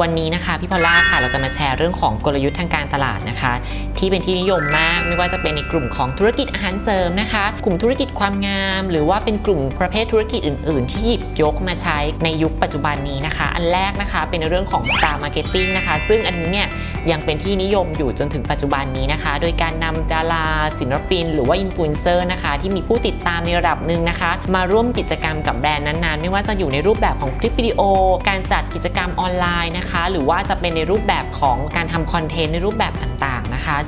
วันนี้นะคะพี่พอลล่าค่ะเราจะมาแชร์เรื่องของกลยุทธ์ทางการตลาดนะคะ ที่เป็นที่นิยมมากไม่ว่าจะเป็นในกลุ่มของธุรกิจอาหารเสริมนะคะ กลุ่มธุรกิจความงาม หรือว่าเป็นกลุ่มประเภทธุรกิจอื่น ๆ ที่หยิบยกมาใช้ในยุคปัจจุบันนี้นะคะ อันแรกนะคะเป็นเรื่องของ Star Marketing นะคะ ซึ่งอันนี้เนี่ย ยังเป็นที่นิยมอยู่จนถึงปัจจุบันนี้นะคะ โดยการนำดาราศิลปิน หรือว่าอินฟลูเอนเซอร์นะคะที่มีผู้ติดตามในระดับหนึ่งนะคะ มาร่วมกิจกรรมกับแบรนด์นั้นๆ ไม่ว่าจะอยู่ในรูปแบบของคลิปวิดีโอ การจัดกิจกรรมออนไลน์นะคะ หรือว่าจะเป็นในรูปแบบของการทำคอนเทนต์ในรูปแบบต่าง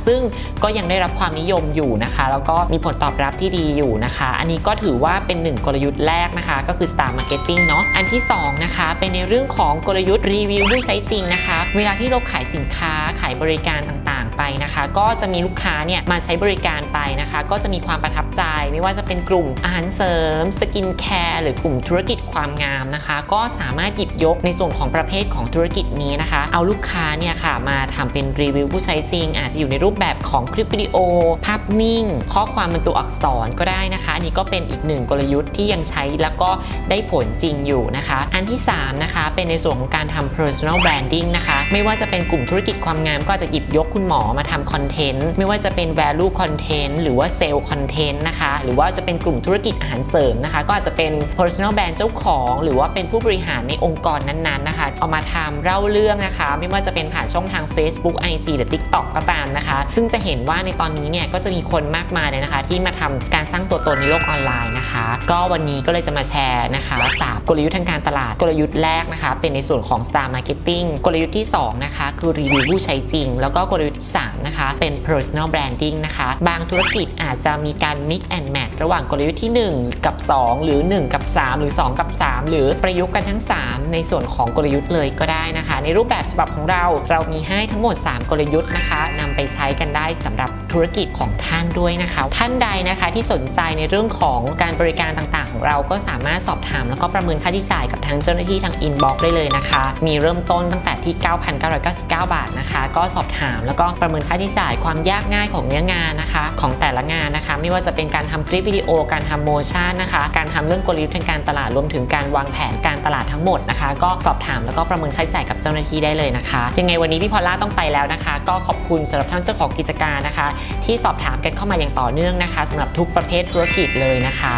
ซึ่งก็ยังได้รับความนิยมอยู่นะคะ แล้วก็มีผลตอบรับที่ดีอยู่นะคะ อันนี้ก็ถือว่าเป็นหนึ่งกลยุทธ์แรกนะคะ ก็คือ Star Marketing เนาะอันที่สองนะคะ เป็นในเรื่องของกลยุทธ์รีวิวผู้ใช้จริงนะคะ เวลาที่เราขายสินค้าขายบริการต่าง ไปนะคะ ก็จะมีลูกค้าเนี่ยมาใช้บริการไปนะคะ ก็จะมีความประทับใจไม่ว่าจะเป็นกลุ่มอาหารเสริม สกินแคร์หรือกลุ่มธุรกิจความงามนะคะ ก็สามารถหยิบยกในส่วนของประเภทของธุรกิจนี้นะคะ เอาลูกค้าเนี่ยค่ะมาทำเป็นรีวิวผู้ใช้จริง อาจจะอยู่ในรูปแบบของคลิปวิดีโอ ภาพนิ่ง ข้อความเป็นตัวอักษรก็ได้นะคะอันนี้ก็เป็นอีกหนึ่งกลยุทธ์ที่ยังใช้แล้วก็ได้ผลจริงอยู่นะคะ อันที่ 3 นะคะ เป็นในส่วนของการทำ personal branding นะคะ ไม่ว่าจะเป็นกลุ่มธุรกิจความงามก็จจะหยิบยกคุณหมอมาทำคอนเทนต์ไม่ว่าจะเป็น value content หรือว่า sale content นะคะ หรือว่าจะเป็นกลุ่มธุรกิจอาหารเสริมนะคะ ก็อาจจะเป็น personal brand เจ้าของ หรือว่าเป็นผู้บริหารในองค์กรนั้นๆนะคะ เอามาทำเล่าเรื่องนะคะ ไม่ว่าจะเป็นผ่านช่องทาง Facebook IG หรือ TikTok ก็ตามนะคะ ซึ่งจะเห็นว่าในตอนนี้เนี่ยก็จะมีคนมากมายเลยนะคะ ที่มาทำการสร้างตัวตนในโลกออนไลน์นะคะ ก็วันนี้ก็เลยจะมาแชร์นะคะสามกลยุทธ์ทางการตลาดกลยุทธ์แรกนะคะ เป็นในส่วนของ Star Marketing กลยุทธ์ที่2นะคะคือรีวิวผู้ใช้จริง แล้วก็กลยุทธ์ที่3 นะคะ เป็น personal branding นะคะ บางธุรกิจอาจจะมีการ mix and match ระหว่างกลยุทธ์ที่ 1 กับ 2 หรือ 1 กับ 3 หรือ 2 กับ 3 หรือประยุกต์กันทั้ง 3 ในส่วนของกลยุทธ์เลยก็ได้นะคะ ในรูปแบบฉบับของเราเรามีให้ทั้งหมด 3 กลยุทธ์นะคะนำไปใช้กันได้สำหรับธุรกิจของท่านด้วยนะคะ ท่านใดนะคะที่สนใจในเรื่องของการบริการต่างๆ ของเราก็สามารถสอบถาม แล้วก็ประเมินค่าใช้จ่ายกับทางเจ้าหน้าที่ทางอินบ็อกได้เลยนะคะ มีเริ่มต้นตั้งแต่ที่ 9,999 บาทนะคะ ก็สอบถามแล้วก็ประเมินค่าใช้จ่ายความยากง่ายของเนื้องานนะคะ ของแต่ละงานนะคะ ไม่ว่าจะเป็นการทำคลิปวิดีโอการทำโมชั่นนะคะ การทำเรื่องกลยุทธ์ทางการตลาดรวมถึงการวางแผนการตลาดทั้งหมดนะคะ ก็สอบถามแล้วก็ประเมินค่าใช้จ่ายกับเจ้าหน้าที่ได้เลยนะคะ ยังไงวันนี้พี่พอลล่าต้องไปแล้วนะคะ ก็ขอบคุณสำหรับท่านเจ้าของกิจการนะคะ ที่สอบถามกันเข้ามาอย่างต่อเนื่องนะคะสำหรับทุกประเภทธุรกิจเลยนะคะ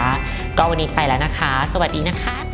ก็วันนี้ไปแล้วนะคะ สวัสดีนะคะ